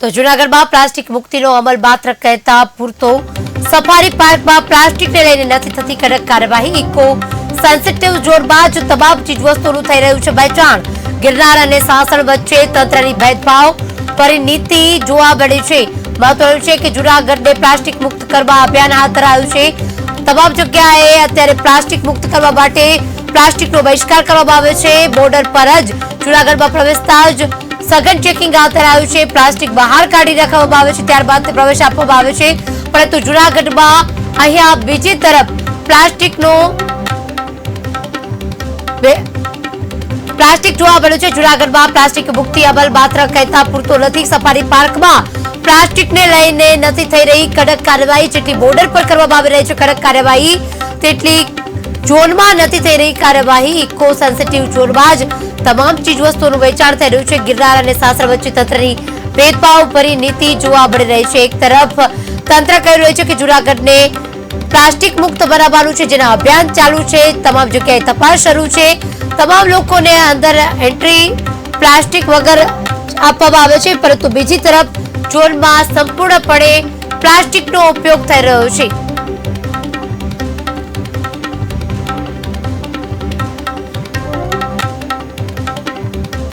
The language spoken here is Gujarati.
તો જૂનાગઢમાં પ્લાસ્ટિક મુક્તિનો અમલ માત્ર કહેતા પૂરતો. સફારી પાર્કમાં પ્લાસ્ટિકને લઈને નથી થતી કડક કાર્યવાહી. ઇકો સેન્સિટિવ ઝોનમાં જ તમામ ચીજવસ્તુઓનું થઈ રહ્યું છે વેચાણ. ગિરનાર અને સાસણ વચ્ચે તંત્રની ભેદભાવ પરિનીતિ જોવા મળી છે. મહત્વનું છે કે જૂનાગઢને પ્લાસ્ટિક મુક્ત કરવા અભિયાન હાથ ધરાયું છે. તમામ જગ્યાએ અત્યારે પ્લાસ્ટિક મુક્ત કરવા માટે પ્લાસ્ટિકનો બહિષ્કાર કરવામાં આવ્યો છે. બોર્ડર પર જ જૂનાગઢમાં પ્રવેશતા જ સઘન ચેકિંગ હાથ ધરાયું છે. પ્લાસ્ટિક બહાર કાઢી રાખવામાં આવે છે, ત્યારબાદ પ્રવેશ આપવામાં આવે છે. પરંતુ જુનાગઢમાં અહીંયા બીજી તરફ પ્લાસ્ટિકનો પ્લાસ્ટિક જોવા મળ્યું છે. જુનાગઢમાં પ્લાસ્ટિક મુક્તિ અમલ માત્ર કહેતા પૂરતો નથી. સફારી પાર્કમાં પ્લાસ્ટિકને લઈને નથી થઈ રહી કડક કાર્યવાહી. જેટલી બોર્ડર પર કરવામાં આવી રહી છે કડક કાર્યવાહી, તેટલી ઝોનમાં નથી થઈ રહી કાર્યવાહી. ઇકો સેન્સિટિવ ઝોનમાં જ તમામ ચીજવસ્તુઓનું વેચાણ થઈ રહ્યું છે. ગિરનાર અને સાસર વચ્ચે તંત્રની ભેદભાવ ભરી નીતિ જોવા મળી રહી છે. એક તરફ તંત્ર કહી રહ્યું છે કે જૂનાગઢને પ્લાસ્ટિક મુક્ત બનાવવાનું છે, જેના અભિયાન ચાલુ છે. તમામ જગ્યાએ તપાસ શરૂ છે. તમામ લોકોને અંદર એન્ટ્રી પ્લાસ્ટિક વગર આપવામાં આવે છે. પરંતુ બીજી તરફ ઝોનમાં સંપૂર્ણપણે પ્લાસ્ટિકનો ઉપયોગ થઈ રહ્યો છે.